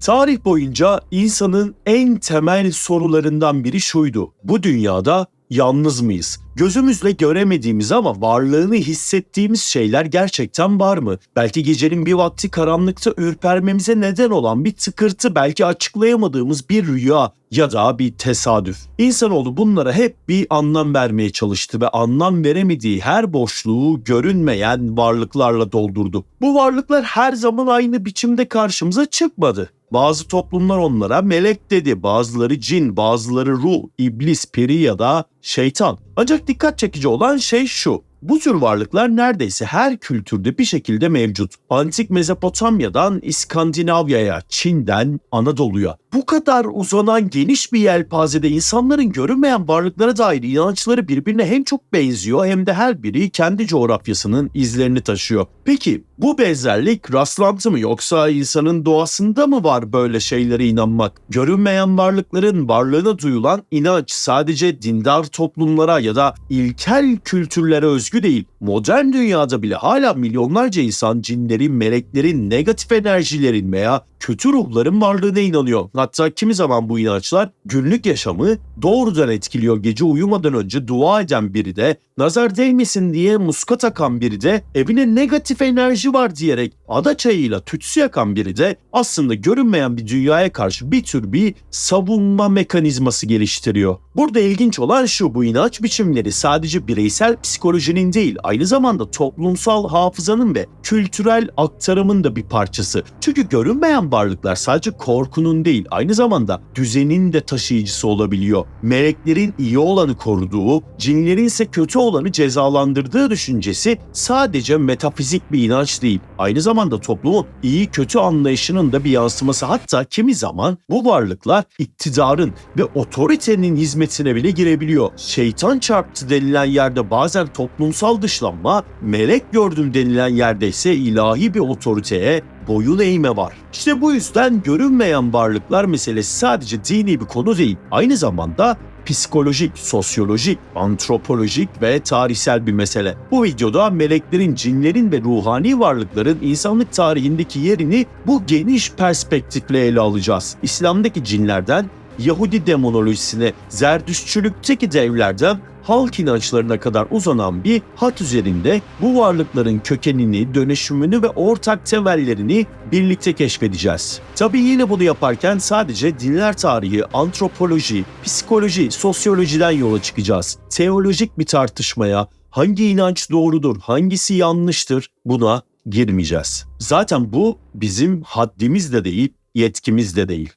Tarih boyunca insanın en temel sorularından biri şuydu. Bu dünyada yalnız mıyız? Gözümüzle göremediğimiz ama varlığını hissettiğimiz şeyler gerçekten var mı? Belki gecenin bir vakti karanlıkta ürpermemize neden olan bir tıkırtı, belki açıklayamadığımız bir rüya ya da bir tesadüf. İnsanoğlu bunlara hep bir anlam vermeye çalıştı ve anlam veremediği her boşluğu görünmeyen varlıklarla doldurdu. Bu varlıklar her zaman aynı biçimde karşımıza çıkmadı. Bazı toplumlar onlara melek dedi, bazıları cin, bazıları ruh, iblis, peri ya da şeytan. Ancak dikkat çekici olan şey şu. Bu tür varlıklar neredeyse her kültürde bir şekilde mevcut. Antik Mezopotamya'dan İskandinavya'ya, Çin'den Anadolu'ya. Bu kadar uzanan geniş bir yelpazede insanların görünmeyen varlıklara dair inançları birbirine hem çok benziyor hem de her biri kendi coğrafyasının izlerini taşıyor. Peki bu benzerlik rastlantı mı yoksa insanın doğasında mı var böyle şeylere inanmak? Görünmeyen varlıkların varlığına duyulan inanç sadece dindar toplumlara ya da ilkel kültürlere özgü değil. Modern dünyada bile hala milyonlarca insan cinlerin, meleklerin, negatif enerjilerin veya kötü ruhların varlığına inanıyor. Hatta kimi zaman bu inançlar günlük yaşamı doğrudan etkiliyor. Gece uyumadan önce dua eden biri de, nazar değmesin diye muska takan biri de, evine negatif enerji var diyerek ada çayıyla tütsü yakan biri de aslında görünmeyen bir dünyaya karşı bir tür bir savunma mekanizması geliştiriyor. Burada ilginç olan şu bu inanç biçimleri sadece bireysel psikolojinin değil aynı zamanda toplumsal hafızanın ve kültürel aktarımın da bir parçası. Çünkü görünmeyen varlıklar sadece korkunun değil aynı zamanda düzenin de taşıyıcısı olabiliyor. Meleklerin iyi olanı koruduğu, cinlerin ise kötü olanı cezalandırdığı düşüncesi sadece metafizik bir inanç değil. Aynı zamanda toplumun iyi kötü anlayışının da bir yansıması. Hatta kimi zaman bu varlıklar iktidarın ve otoritenin hizmetine bile girebiliyor. Şeytan çarptı denilen yerde bazen toplumsal dışlanma, melek gördüm denilen yerde ise ilahi bir otoriteye boyun eğme var. İşte bu yüzden görünmeyen varlıklar meselesi sadece dini bir konu değil. Aynı zamanda psikolojik, sosyolojik, antropolojik ve tarihsel bir mesele. Bu videoda meleklerin, cinlerin ve ruhani varlıkların insanlık tarihindeki yerini bu geniş perspektifle ele alacağız. İslam'daki cinlerden Yahudi demonolojisine, Zerdüştçülükteki devlerden halk inançlarına kadar uzanan bir hat üzerinde bu varlıkların kökenini, dönüşümünü ve ortak temellerini birlikte keşfedeceğiz. Tabii yine bunu yaparken sadece dinler tarihi, antropoloji, psikoloji, sosyolojiden yola çıkacağız. Teolojik bir tartışmaya hangi inanç doğrudur, hangisi yanlıştır buna girmeyeceğiz. Zaten bu bizim haddimiz de değil, yetkimiz de değil.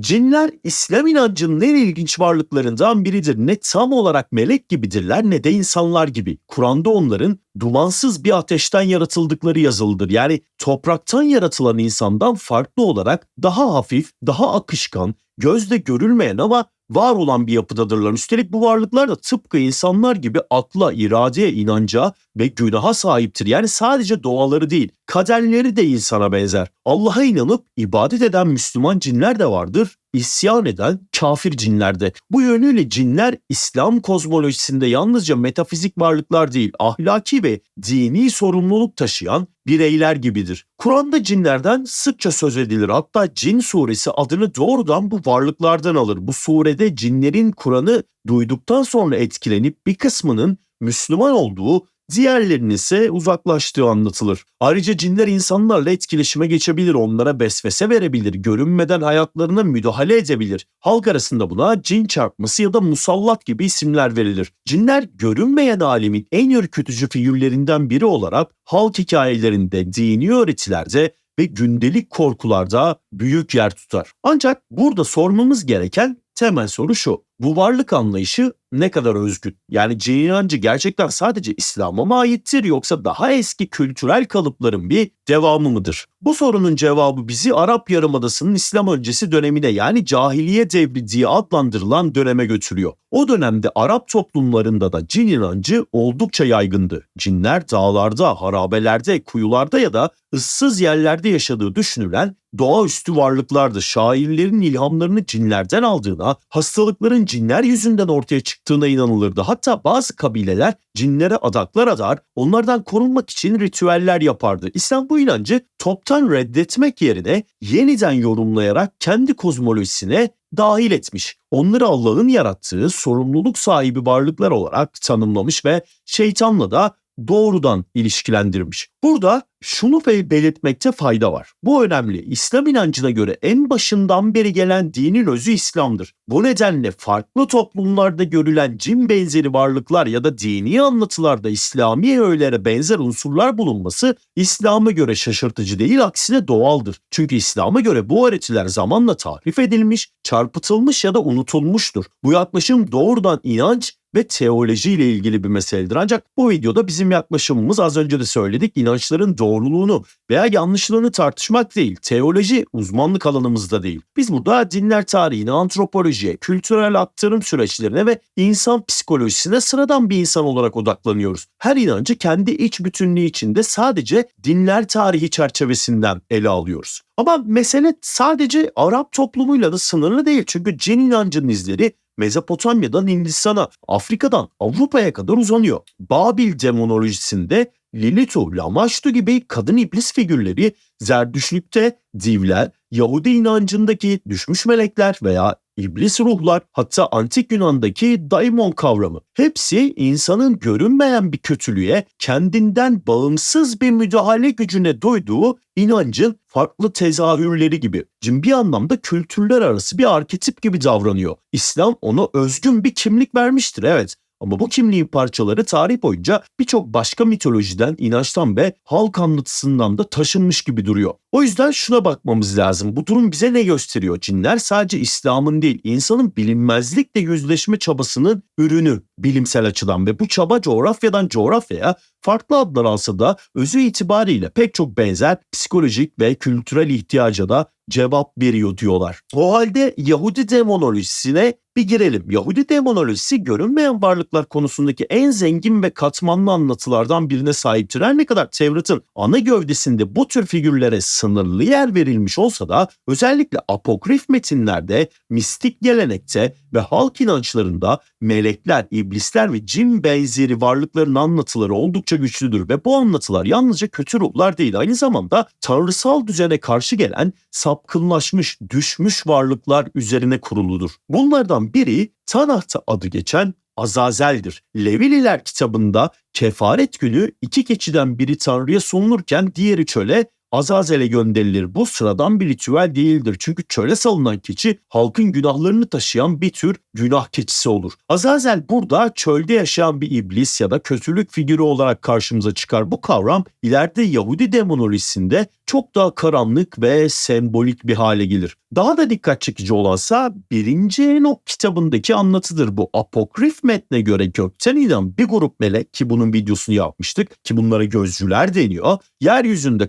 Cinler İslam inancının en ilginç varlıklarından biridir. Ne tam olarak melek gibidirler ne de insanlar gibi. Kur'an'da onların dumansız bir ateşten yaratıldıkları yazılıdır. Yani topraktan yaratılan insandan farklı olarak daha hafif, daha akışkan, gözle görülmeyen ama var olan bir yapıdadırlar. Üstelik bu varlıklar da tıpkı insanlar gibi akla, iradeye, inanca ve günaha sahiptir. Yani sadece doğaları değil, kaderleri de insana benzer. Allah'a inanıp ibadet eden Müslüman cinler de vardır. İsyan eden kafir cinler de. Bu yönüyle cinler İslam kozmolojisinde yalnızca metafizik varlıklar değil, ahlaki ve dini sorumluluk taşıyan bireyler gibidir. Kur'an'da cinlerden sıkça söz edilir. Hatta Cin suresi adını doğrudan bu varlıklardan alır. Bu surede cinlerin Kur'an'ı duyduktan sonra etkilenip bir kısmının Müslüman olduğu diğerlerinin ise uzaklaştığı anlatılır. Ayrıca cinler insanlarla etkileşime geçebilir, onlara besvese verebilir, görünmeden hayatlarına müdahale edebilir. Halk arasında buna cin çarpması ya da musallat gibi isimler verilir. Cinler görünmeyen alemin en ürkütücü figürlerinden biri olarak halk hikayelerinde, dini öğretilerde ve gündelik korkularda büyük yer tutar. Ancak burada sormamız gereken temel soru şu. Bu varlık anlayışı ne kadar özgün? Yani cin inancı gerçekten sadece İslam'a mı aittir yoksa daha eski kültürel kalıpların bir devamı mıdır? Bu sorunun cevabı bizi Arap Yarımadası'nın İslam öncesi dönemine yani cahiliye devri diye adlandırılan döneme götürüyor. O dönemde Arap toplumlarında da cin inancı oldukça yaygındı. Cinler dağlarda, harabelerde, kuyularda ya da ıssız yerlerde yaşadığı düşünülen doğaüstü varlıklardı. Şairlerin ilhamlarını cinlerden aldığına, hastalıkların cinler yüzünden ortaya çıktığına çıktığına inanılırdı. Hatta bazı kabileler cinlere adaklar adar, onlardan korunmak için ritüeller yapardı. İslam bu inancı toptan reddetmek yerine yeniden yorumlayarak kendi kozmolojisine dahil etmiş. Onları Allah'ın yarattığı sorumluluk sahibi varlıklar olarak tanımlamış ve şeytanla da doğrudan ilişkilendirmiş. Burada şunu belirtmekte fayda var. Bu önemli. İslam inancına göre en başından beri gelen dinin özü İslam'dır. Bu nedenle farklı toplumlarda görülen cin benzeri varlıklar ya da dini anlatılarda İslami öğelere benzer unsurlar bulunması İslam'a göre şaşırtıcı değil aksine doğaldır. Çünkü İslam'a göre bu öğretiler zamanla tahrif edilmiş, çarpıtılmış ya da unutulmuştur. Bu yaklaşım doğrudan inanç ve teoloji ile ilgili bir meseledir. Ancak bu videoda bizim yaklaşımımız az önce de söyledik inançların doğruluğunu veya yanlışlığını tartışmak değil. Teoloji uzmanlık alanımızda değil. Biz burada dinler tarihine, antropolojiye, kültürel aktarım süreçlerine ve insan psikolojisine sıradan bir insan olarak odaklanıyoruz. Her inancı kendi iç bütünlüğü içinde sadece dinler tarihi çerçevesinden ele alıyoruz. Ama mesele sadece Arap toplumuyla da sınırlı değil. Çünkü cin inancının izleri Mezopotamya'dan Hindistan'a, Afrika'dan Avrupa'ya kadar uzanıyor. Babil demonolojisinde Lilithu, Lamashtu gibi kadın iblis figürleri Zerdüşlükte divler, Yahudi inancındaki düşmüş melekler veya iblis ruhlar hatta antik Yunan'daki daimon kavramı. Hepsi insanın görünmeyen bir kötülüğe kendinden bağımsız bir müdahale gücüne duyduğu inancın farklı tezahürleri gibi. Cin bir anlamda kültürler arası bir arketip gibi davranıyor. İslam ona özgün bir kimlik vermiştir evet ama bu kimliğin parçaları tarih boyunca birçok başka mitolojiden, inançtan ve halk anlatısından da taşınmış gibi duruyor. O yüzden şuna bakmamız lazım. Bu durum bize ne gösteriyor? Cinler sadece İslam'ın değil, insanın bilinmezlikle yüzleşme çabasının ürünü bilimsel açıdan ve bu çaba coğrafyadan coğrafyaya farklı adlar alsa da özü itibariyle pek çok benzer psikolojik ve kültürel ihtiyaca da cevap veriyor diyorlar. O halde Yahudi demonolojisine bir girelim. Yahudi demonolojisi görünmeyen varlıklar konusundaki en zengin ve katmanlı anlatılardan birine sahiptir. Her ne kadar Tevrat'ın ana gövdesinde bu tür figürlere sınırlı yer verilmiş olsa da özellikle apokrif metinlerde, mistik gelenekte ve halk inançlarında melekler, iblisler ve cin benzeri varlıkların anlatıları oldukça güçlüdür ve bu anlatılar yalnızca kötü ruhlar değil aynı zamanda tanrısal düzene karşı gelen sapkınlaşmış, düşmüş varlıklar üzerine kuruludur. Bunlardan biri Tanah'ta adı geçen Azazel'dir. Levililer kitabında kefaret günü iki keçiden biri Tanrı'ya sunulurken diğeri çöle Azazel'e gönderilir. Bu sıradan bir ritüel değildir. Çünkü çöle salınan keçi halkın günahlarını taşıyan bir tür günah keçisi olur. Azazel burada çölde yaşayan bir iblis ya da kötülük figürü olarak karşımıza çıkar. Bu kavram ileride Yahudi demonolojisinde çok daha karanlık ve sembolik bir hale gelir. Daha da dikkat çekici olansa birinci Enok kitabındaki anlatıdır. Bu apokrif metne göre gökten inen bir grup melek ki bunun videosunu yapmıştık ki bunlara gözcüler deniyor. Yeryüzünde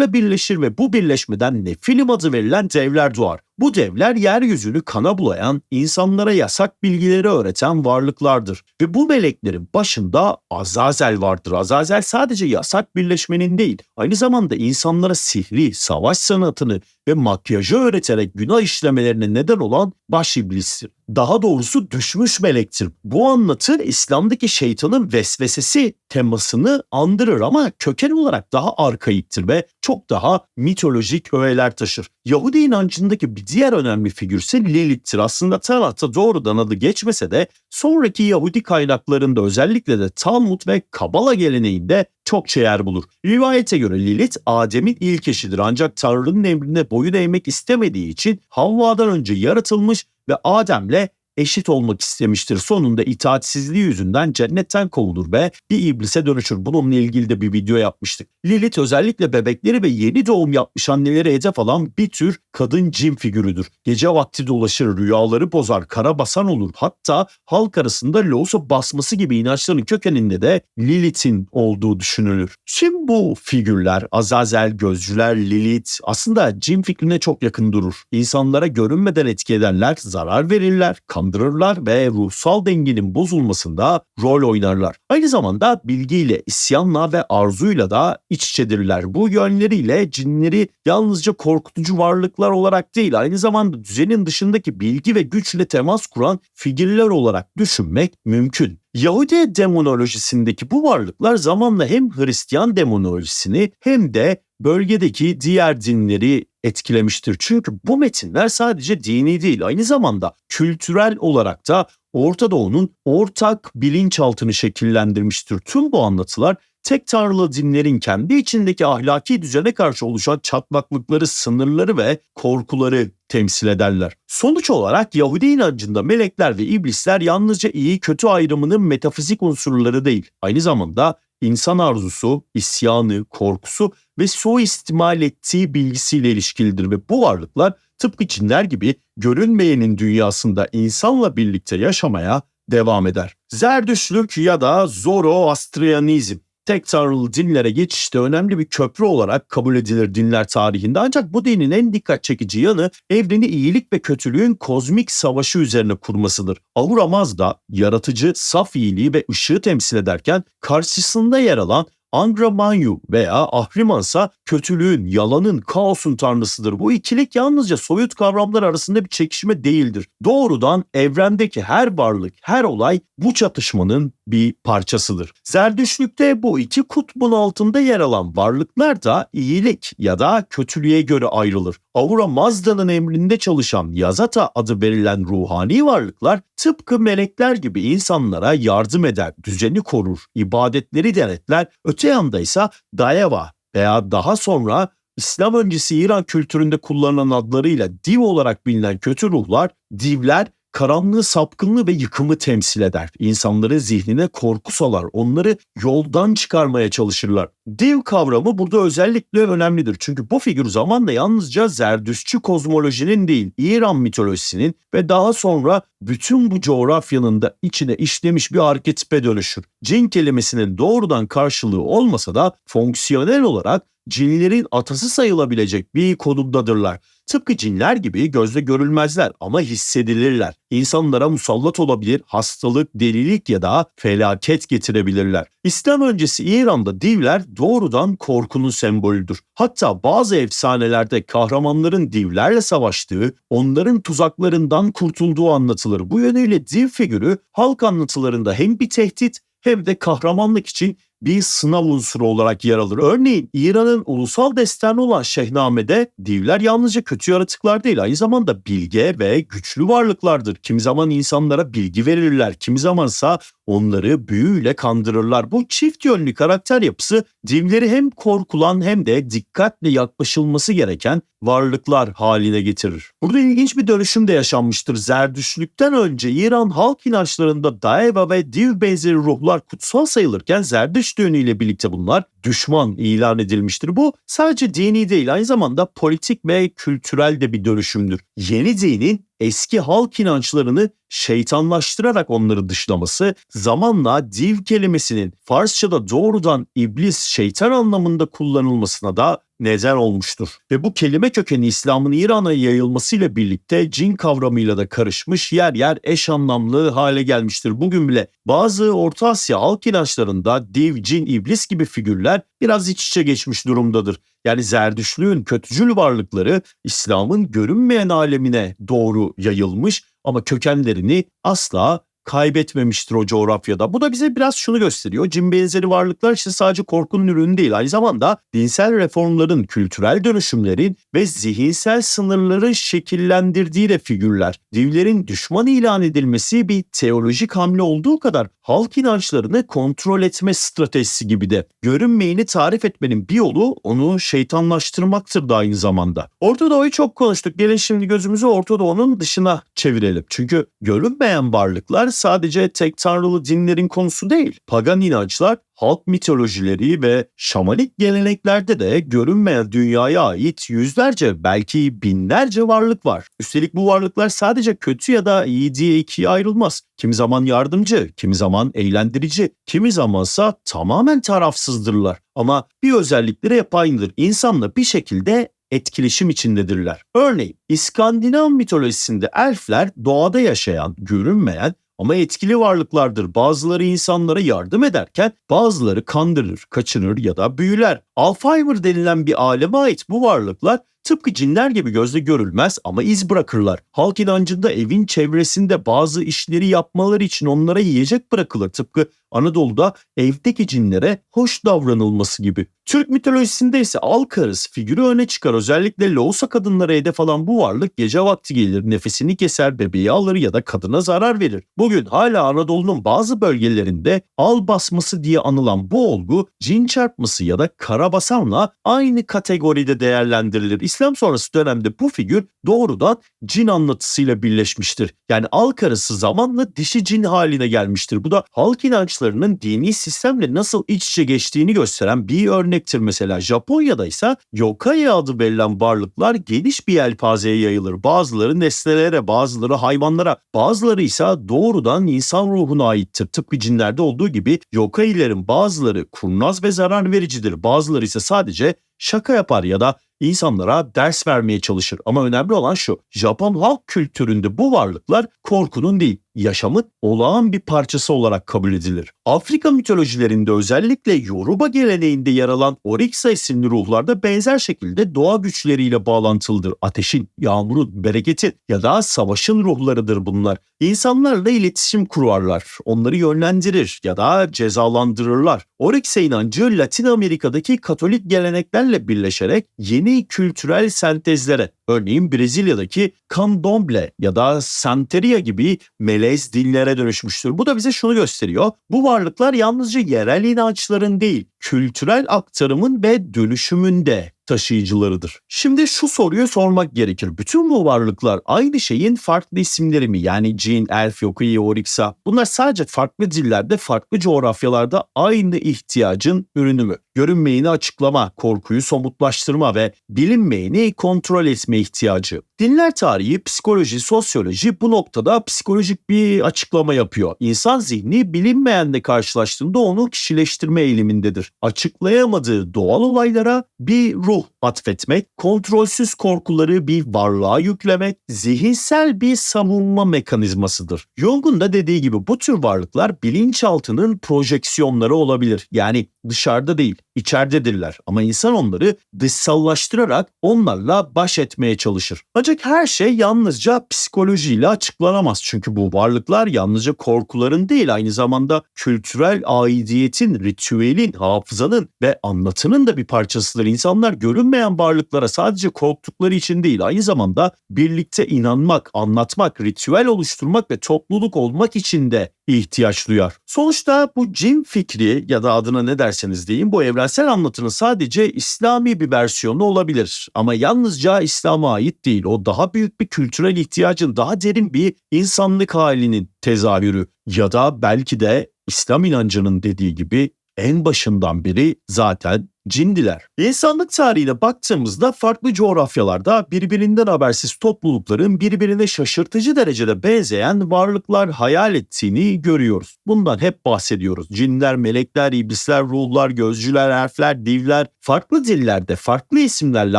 kadınlarla birleşir ve bu birleşmeden Nefilim adı verilen devler doğar. Bu devler yeryüzünü kana bulayan, insanlara yasak bilgileri öğreten varlıklardır. Ve bu meleklerin başında Azazel vardır. Azazel sadece yasak birleşmenin değil, aynı zamanda insanlara sihri, savaş sanatını ve makyajı öğreterek günah işlemelerine neden olan baş iblistir. Daha doğrusu düşmüş melektir. Bu anlatı İslam'daki şeytanın vesvesesi temasını andırır ama köken olarak daha arkaiktir ve çok daha mitolojik öğeler taşır. Yahudi inancındaki bir diğer önemli figür ise Lilith'tir. Aslında Tanah'ta doğrudan adı geçmese de sonraki Yahudi kaynaklarında özellikle de Talmud ve Kabala geleneğinde çokça yer bulur. Rivayete göre Lilith Adem'in ilk eşidir ancak Tanrı'nın emrine boyun eğmek istemediği için Havva'dan önce yaratılmış ve Adem'le eşit olmak istemiştir. Sonunda itaatsizliği yüzünden cennetten kovulur ve bir iblise dönüşür. Bununla ilgili de bir video yapmıştık. Lilith özellikle bebekleri ve yeni doğum yapmış anneleri hedef alan bir tür kadın cin figürüdür. Gece vakti dolaşır, rüyaları bozar, kara basan olur. Hatta halk arasında loğusa basması gibi inançların kökeninde de Lilith'in olduğu düşünülür. Şimdi bu figürler, Azazel, gözcüler, Lilith aslında cin fikrine çok yakın durur. İnsanlara görünmeden etki ederler, zarar verirler, kan kandırırlar ve ruhsal dengenin bozulmasında rol oynarlar. Aynı zamanda bilgiyle, isyanla ve arzuyla da iç içedirler. Bu yönleriyle cinleri yalnızca korkutucu varlıklar olarak değil, aynı zamanda düzenin dışındaki bilgi ve güçle temas kuran figürler olarak düşünmek mümkün. Yahudi demonolojisindeki bu varlıklar zamanla hem Hristiyan demonolojisini hem de bölgedeki diğer dinleri etkilemiştir. Çünkü bu metinler sadece dini değil aynı zamanda kültürel olarak da Orta Doğu'nun ortak bilinçaltını şekillendirmiştir. Tüm bu anlatılar tek tanrılı dinlerin kendi içindeki ahlaki düzene karşı oluşan çatlaklıkları, sınırları ve korkuları temsil ederler. Sonuç olarak Yahudi inancında melekler ve iblisler yalnızca iyi kötü ayrımının metafizik unsurları değil, aynı zamanda insan arzusu, isyanı, korkusu ve suistimal ettiği bilgisiyle ilişkilidir ve bu varlıklar tıpkı cinler gibi görünmeyenin dünyasında insanla birlikte yaşamaya devam eder. Zerdüşlük ya da Zoroastrianizm tek tanrılı dinlere geçişte önemli bir köprü olarak kabul edilir dinler tarihinde. Ancak bu dinin en dikkat çekici yanı evreni iyilik ve kötülüğün kozmik savaşı üzerine kurmasıdır. Ahura Mazda yaratıcı, saf iyiliği ve ışığı temsil ederken karşısında yer alan Angra Manyu veya Ahrimansa kötülüğün, yalanın, kaosun tanrısıdır. Bu ikilik yalnızca soyut kavramlar arasında bir çekişme değildir. Doğrudan evrendeki her varlık, her olay bu çatışmanın bir parçasıdır. Zerdüşlükte bu iki kutbun altında yer alan varlıklar da iyilik ya da kötülüğe göre ayrılır. Aura Mazda'nın emrinde çalışan Yazata adı verilen ruhani varlıklar tıpkı melekler gibi insanlara yardım eder, düzeni korur, ibadetleri denetler. Yanda ise Dayeva veya daha sonra İslam öncesi İran kültüründe kullanılan adlarıyla div olarak bilinen kötü ruhlar, divler karanlığı, sapkınlığı ve yıkımı temsil eder. İnsanların zihnine korku salar, onları yoldan çıkarmaya çalışırlar. Div kavramı burada özellikle önemlidir. Çünkü bu figür zamanla yalnızca Zerdüşçü kozmolojinin değil, İran mitolojisinin ve daha sonra bütün bu coğrafyanın da içine işlemiş bir arketipe dönüşür. Cin kelimesinin doğrudan karşılığı olmasa da fonksiyonel olarak cinlerin atası sayılabilecek bir konumdadırlar. Tıpkı cinler gibi gözle görülmezler ama hissedilirler. İnsanlara musallat olabilir, hastalık, delilik ya da felaket getirebilirler. İslam öncesi İran'da divler doğrudan korkunun sembolüdür. Hatta bazı efsanelerde kahramanların divlerle savaştığı, onların tuzaklarından kurtulduğu anlatılır. Bu yönüyle div figürü halk anlatılarında hem bir tehdit hem de kahramanlık için bir sınav unsuru olarak yer alır. Örneğin İran'ın ulusal destanı olan Şehname'de divler yalnızca kötü yaratıklar değil aynı zamanda bilge ve güçlü varlıklardır. Kimi zaman insanlara bilgi verirler, kimi zamansa onları büyüyle kandırırlar. Bu çift yönlü karakter yapısı divleri hem korkulan hem de dikkatle yaklaşılması gereken varlıklar haline getirir. Burada ilginç bir dönüşüm de yaşanmıştır. Zerdüşlükten önce İran halk inançlarında Daeva ve Div benzeri ruhlar kutsal sayılırken Zerdüş düğünüyle birlikte bunlar düşman ilan edilmiştir. Bu sadece dini değil aynı zamanda politik ve kültürel de bir dönüşümdür. Yeni dinin eski halk inançlarını şeytanlaştırarak onları dışlaması zamanla div kelimesinin Farsçada doğrudan iblis, şeytan anlamında kullanılmasına da neden olmuştur. Ve bu kelime kökeni İslam'ın İran'a yayılmasıyla birlikte cin kavramıyla da karışmış yer yer eş anlamlı hale gelmiştir. Bugün bile bazı Orta Asya halk inançlarında div, cin, iblis gibi figürler biraz iç içe geçmiş durumdadır. Yani zerdüşlüğün kötücül varlıkları İslam'ın görünmeyen alemine doğru yayılmış ama kökenlerini asla kaybetmemiştir o coğrafyada. Bu da bize biraz şunu gösteriyor. Cin benzeri varlıklar işte sadece korkunun ürünü değil. Aynı zamanda dinsel reformların, kültürel dönüşümlerin ve zihinsel sınırların şekillendirdiği de figürler. Divlerin düşman ilan edilmesi bir teolojik hamle olduğu kadar halk inançlarını kontrol etme stratejisi gibi de. Görünmeyeni tarif etmenin bir yolu onu şeytanlaştırmaktır da aynı zamanda. Orta Doğu'yu çok konuştuk. Gelin şimdi gözümüzü Orta Doğu'nun dışına çevirelim. Çünkü görünmeyen varlıklar sadece tek tanrılı dinlerin konusu değil. Pagan inançlar halk mitolojileri ve şamanik geleneklerde de görünmeyen dünyaya ait yüzlerce belki binlerce varlık var. Üstelik bu varlıklar sadece kötü ya da iyi diye ikiye ayrılmaz. Kimi zaman yardımcı, kimi zaman eğlendirici, kimi zamansa tamamen tarafsızdırlar. Ama bir özellikleri hep aynıdır. İnsanla bir şekilde etkileşim içindedirler. Örneğin İskandinav mitolojisinde elfler doğada yaşayan, görünmeyen ama etkili varlıklardır. Bazıları insanlara yardım ederken bazıları kandırır, kaçırır ya da büyüler. Alzheimer denilen bir aleme ait bu varlıklar tıpkı cinler gibi gözle görülmez ama iz bırakırlar. Halk inancında evin çevresinde bazı işleri yapmaları için onlara yiyecek bırakılır. Tıpkı Anadolu'da evdeki cinlere hoş davranılması gibi. Türk mitolojisinde ise Alkarız figürü öne çıkar. Özellikle Loğusa kadınlara hedef alan bu varlık gece vakti gelir, nefesini keser, bebeği alır ya da kadına zarar verir. Bugün hala Anadolu'nun bazı bölgelerinde al basması diye anılan bu olgu cin çarpması ya da karabasanla aynı kategoride değerlendirilir. İslam sonrası dönemde bu figür doğrudan cin anlatısıyla birleşmiştir. Yani al karısı zamanla dişi cin haline gelmiştir. Bu da halk inançlarının dini sistemle nasıl iç içe geçtiğini gösteren bir örnektir mesela. Japonya'da ise yokai adı verilen varlıklar geniş bir yelpazeye yayılır. Bazıları nesnelere, bazıları hayvanlara, bazıları ise doğrudan insan ruhuna aittir. Tıpkı cinlerde olduğu gibi yokailerin bazıları kurnaz ve zarar vericidir. Bazıları ise sadece şaka yapar ya da insanlara ders vermeye çalışır. Ama önemli olan şu, Japon halk kültüründe bu varlıklar korkunun değil, yaşamın olağan bir parçası olarak kabul edilir. Afrika mitolojilerinde özellikle Yoruba geleneğinde yer alan Orixa isimli ruhlarda benzer şekilde doğa güçleriyle bağlantılıdır. Ateşin, yağmurun, bereketin ya da savaşın ruhlarıdır bunlar. İnsanlarla iletişim kurarlar, onları yönlendirir ya da cezalandırırlar. Orixa inancı Latin Amerika'daki Katolik geleneklerle birleşerek yeni kültürel sentezlere, örneğin Brezilya'daki candomblé ya da santeria gibi melez dinlere dönüşmüştür. Bu da bize şunu gösteriyor. Bu varlıklar yalnızca yerel inançların değil, kültürel aktarımın ve dönüşümünde taşıyıcılarıdır. Şimdi şu soruyu sormak gerekir. Bütün bu varlıklar aynı şeyin farklı isimleri mi? Yani cin, elf, yokai, oriksa. Bunlar sadece farklı dillerde, farklı coğrafyalarda aynı ihtiyacın ürünü mü? Görünmeyeni açıklama, korkuyu somutlaştırma ve bilinmeyeni kontrol etme ihtiyacı. Dinler tarihi, psikoloji, sosyoloji bu noktada psikolojik bir açıklama yapıyor. İnsan zihni bilinmeyenle karşılaştığında onu kişileştirme eğilimindedir. Açıklayamadığı doğal olaylara bir ruh atfetmek, kontrolsüz korkuları bir varlığa yüklemek, zihinsel bir savunma mekanizmasıdır. Jung'un da dediği gibi bu tür varlıklar bilinçaltının projeksiyonları olabilir. Yani dışarıda değil, içeridedirler ama insan onları dışsallaştırarak onlarla baş etmeye çalışır. Ancak her şey yalnızca psikolojiyle açıklanamaz. Çünkü bu varlıklar yalnızca korkuların değil aynı zamanda kültürel aidiyetin, ritüelin, hafızanın ve anlatının da bir parçasıdır. İnsanlar görünmeyen varlıklara sadece korktukları için değil aynı zamanda birlikte inanmak, anlatmak, ritüel oluşturmak ve topluluk olmak için de ihtiyaç duyar. Sonuçta bu cin fikri ya da adına ne derseniz deyin bu evrensel anlatının sadece İslami bir versiyonu olabilir. Ama yalnızca İslam'a ait değil. O daha büyük bir kültürel ihtiyacın, daha derin bir insanlık halinin tezahürü. Ya da belki de İslam inancının dediği gibi en başından biri zaten cindiler. İnsanlık tarihine baktığımızda farklı coğrafyalarda birbirinden habersiz toplulukların birbirine şaşırtıcı derecede benzeyen varlıklar hayal ettiğini görüyoruz. Bundan hep bahsediyoruz. Cinler, melekler, iblisler, ruhlar, gözcüler, elfler, divler farklı dillerde farklı isimlerle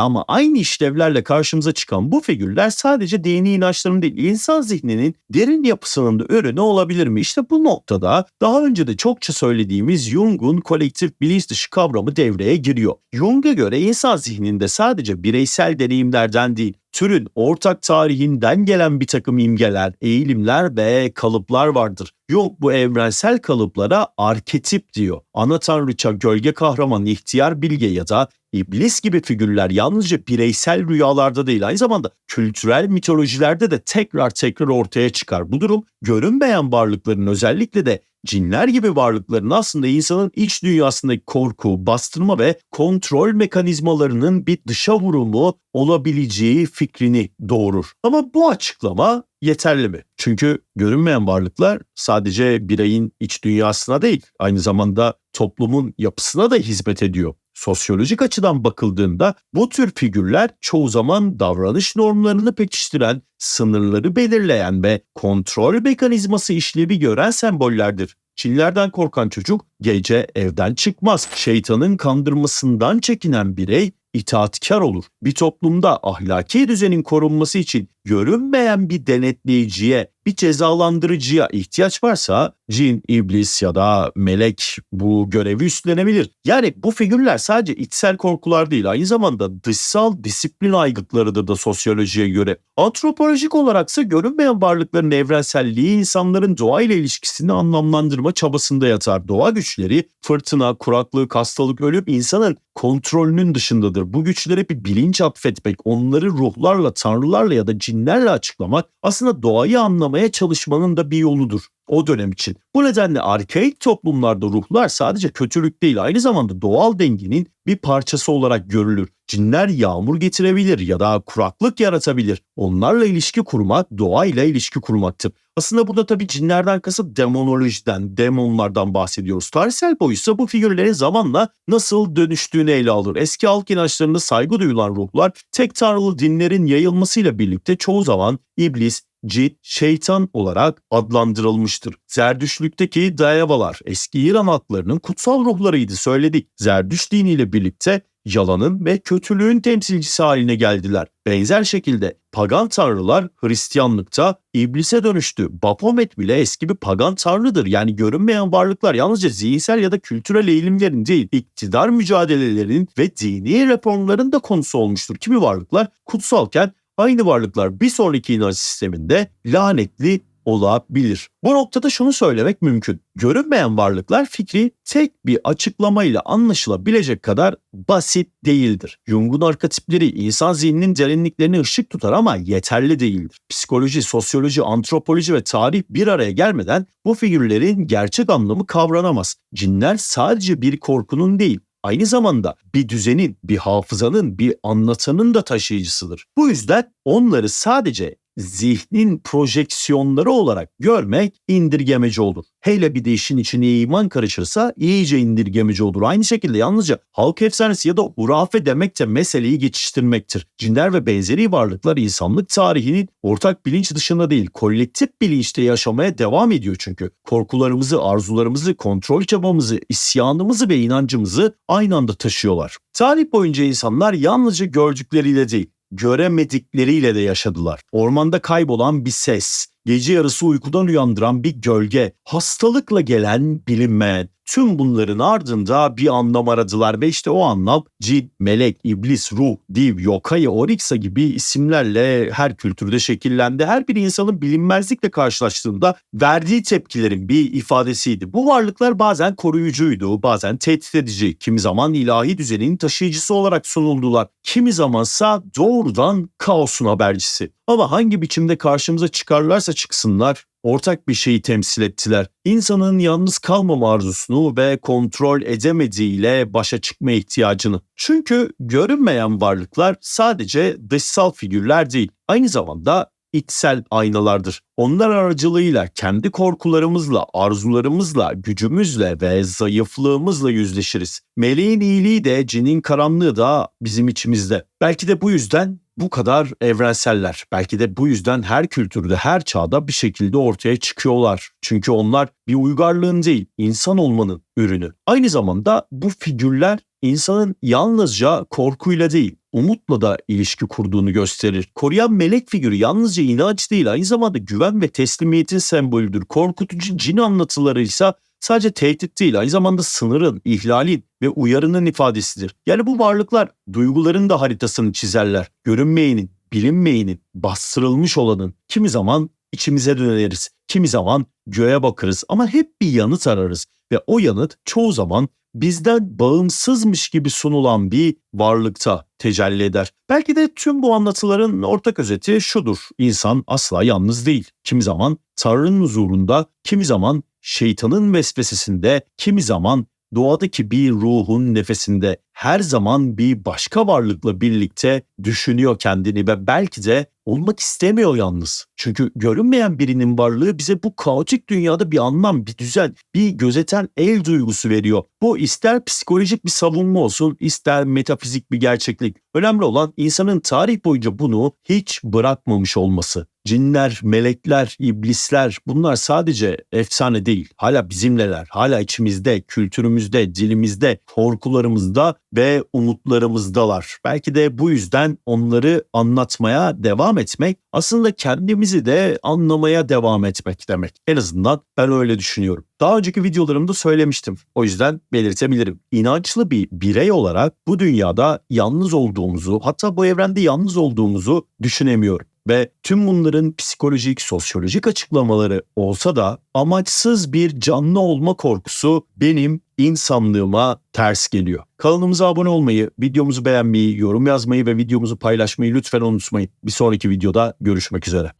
ama aynı işlevlerle karşımıza çıkan bu figürler sadece dini inançların değil insan zihninin derin yapısının da ürünü olabilir mi? İşte bu noktada daha önce de çokça söylediğimiz Jung'un kolektif bilinç dışı kavramı devreye giriyor. Jung'a göre insan zihninde sadece bireysel deneyimlerden değil, türün ortak tarihinden gelen bir takım imgeler, eğilimler ve kalıplar vardır. Jung bu evrensel kalıplara arketip diyor. Ana tanrıça, gölge kahraman, ihtiyar bilge ya da iblis gibi figürler yalnızca bireysel rüyalarda değil aynı zamanda kültürel mitolojilerde de tekrar tekrar ortaya çıkar. Bu durum görünmeyen varlıkların özellikle de cinler gibi varlıkların aslında insanın iç dünyasındaki korku, bastırma ve kontrol mekanizmalarının bir dışa vurumu olabileceği fikrini doğurur. Ama bu açıklama yeterli mi? Çünkü görünmeyen varlıklar sadece bireyin iç dünyasına değil, aynı zamanda toplumun yapısına da hizmet ediyor. Sosyolojik açıdan bakıldığında bu tür figürler çoğu zaman davranış normlarını pekiştiren, sınırları belirleyen ve kontrol mekanizması işlevi gören sembollerdir. Çillerden korkan çocuk gece evden çıkmaz. Şeytanın kandırmasından çekinen birey itaatkar olur. Bir toplumda ahlaki düzenin korunması için görünmeyen bir denetleyiciye, bir cezalandırıcıya ihtiyaç varsa cin, iblis ya da melek bu görevi üstlenebilir. Yani bu figürler sadece içsel korkular değil aynı zamanda dışsal disiplin aygıtlarıdır da sosyolojiye göre. Antropolojik olaraksa görünmeyen varlıkların evrenselliği insanların doğa ile ilişkisini anlamlandırma çabasında yatar. Doğa güçleri fırtına, kuraklık, hastalık, ölüp insanın kontrolünün dışındadır. Bu güçlere bir bilinç atfetmek, onları ruhlarla, tanrılarla ya da cinlerle açıklamak aslında doğayı anlamaya çalışmanın da bir yoludur o dönem için. Bu nedenle arkaik toplumlarda ruhlar sadece kötülük değil aynı zamanda doğal dengenin bir parçası olarak görülür. Cinler yağmur getirebilir ya da kuraklık yaratabilir. Onlarla ilişki kurmak doğayla ilişki kurmaktır. Aslında burada tabii cinlerden kasıt demonolojiden, demonlardan bahsediyoruz. Tarihsel boyutsa bu figürlerin zamanla nasıl dönüştüğünü ele alır. Eski halk inançlarında saygı duyulan ruhlar tek tanrılı dinlerin yayılmasıyla birlikte çoğu zaman iblis, cin, şeytan olarak adlandırılmıştır. Zerdüşlükteki Dayavalar eski İran halklarının kutsal ruhlarıydı söyledik. Zerdüş diniyle birlikte yalanın ve kötülüğün temsilcisi haline geldiler. Benzer şekilde pagan tanrılar Hristiyanlıkta iblise dönüştü. Baphomet bile eski bir pagan tanrıdır. Yani görünmeyen varlıklar yalnızca zihinsel ya da kültürel eğilimlerin değil, iktidar mücadelelerinin ve dini reformların da konusu olmuştur. Kimi varlıklar kutsalken aynı varlıklar bir sonraki inanç sisteminde lanetli olabilir. Bu noktada şunu söylemek mümkün. Görünmeyen varlıklar fikri tek bir açıklamayla anlaşılabilecek kadar basit değildir. Jung'un arketipleri insan zihninin derinliklerini ışık tutar ama yeterli değildir. Psikoloji, sosyoloji, antropoloji ve tarih bir araya gelmeden bu figürlerin gerçek anlamı kavranamaz. Cinler sadece bir korkunun değil, aynı zamanda bir düzenin, bir hafızanın, bir anlatanın da taşıyıcısıdır. Bu yüzden onları sadece zihnin projeksiyonları olarak görmek indirgemeci olur. Hele bir de işin içine iman karışırsa iyice indirgemeci olur. Aynı şekilde yalnızca halk efsanesi ya da hurafe demek de meseleyi geçiştirmektir. Cinler ve benzeri varlıklar insanlık tarihinin ortak bilinç dışında değil, kolektif bilinçte yaşamaya devam ediyor çünkü. Korkularımızı, arzularımızı, kontrol çabamızı, isyanımızı ve inancımızı aynı anda taşıyorlar. Tarih boyunca insanlar yalnızca gördükleriyle değil, göremedikleriyle de yaşadılar. Ormanda kaybolan bir ses, gece yarısı uykudan uyandıran bir gölge, hastalıkla gelen bilinmeyen, Tüm bunların ardında bir anlam aradılar ve işte o anlam cin, melek, iblis, ruh, div, yokai, oriksa gibi isimlerle her kültürde şekillendi. Her bir insanın bilinmezlikle karşılaştığında verdiği tepkilerin bir ifadesiydi. Bu varlıklar bazen koruyucuydu, bazen tehdit edici, kimi zaman ilahi düzenin taşıyıcısı olarak sunuldular. Kimi zamansa doğrudan kaosun habercisi. Ama hangi biçimde karşımıza çıkarlarsa çıksınlar ortak bir şeyi temsil ettiler. İnsanın yalnız kalmama arzusunu ve kontrol edemediğiyle başa çıkma ihtiyacını. Çünkü görünmeyen varlıklar sadece dışsal figürler değil, aynı zamanda içsel aynalardır. Onlar aracılığıyla kendi korkularımızla, arzularımızla, gücümüzle ve zayıflığımızla yüzleşiriz. Meleğin iyiliği de cinin karanlığı da bizim içimizde. Belki de bu yüzden bu kadar evrenseller. Belki de bu yüzden her kültürde, her çağda bir şekilde ortaya çıkıyorlar. Çünkü onlar bir uygarlığın değil, insan olmanın ürünü. Aynı zamanda bu figürler insanın yalnızca korkuyla değil, umutla da ilişki kurduğunu gösterir. Koruyan melek figürü yalnızca inanç değil, aynı zamanda güven ve teslimiyetin sembolüdür. Korkutucu cin anlatıları ise sadece tehdit değil, aynı zamanda sınırın, ihlalin ve uyarının ifadesidir. Yani bu varlıklar duyguların da haritasını çizerler. Görünmeyenin, bilinmeyenin, bastırılmış olanın kimi zaman içimize döneriz, kimi zaman göğe bakarız ama hep bir yanıt ararız ve o yanıt çoğu zaman bizden bağımsızmış gibi sunulan bir varlıkta tecelli eder. Belki de tüm bu anlatıların ortak özeti şudur. İnsan asla yalnız değil. Kimi zaman Tanrı'nın huzurunda, kimi zaman şeytanın vesvesesinde, kimi zaman doğadaki bir ruhun nefesinde her zaman bir başka varlıkla birlikte düşünüyor kendini ve belki de olmak istemiyor yalnız. Çünkü görünmeyen birinin varlığı bize bu kaotik dünyada bir anlam, bir düzen, bir gözeten el duygusu veriyor. Bu ister psikolojik bir savunma olsun, ister metafizik bir gerçeklik. Önemli olan insanın tarih boyunca bunu hiç bırakmamış olması. Cinler, melekler, iblisler bunlar sadece efsane değil. Hala bizimleler, hala içimizde, kültürümüzde, dilimizde, korkularımızda ve umutlarımızdalar. Belki de bu yüzden onları anlatmaya devam etmek aslında kendimizi de anlamaya devam etmek demek. En azından ben öyle düşünüyorum. Daha önceki videolarımda söylemiştim. O yüzden belirtebilirim. İnançlı bir birey olarak bu dünyada yalnız olduğumuzu, hatta bu evrende yalnız olduğumuzu düşünemiyorum. Ve tüm bunların psikolojik, sosyolojik açıklamaları olsa da amaçsız bir canlı olma korkusu benim insanlığıma ters geliyor. Kanalımıza abone olmayı, videomuzu beğenmeyi, yorum yazmayı ve videomuzu paylaşmayı lütfen unutmayın. Bir sonraki videoda görüşmek üzere.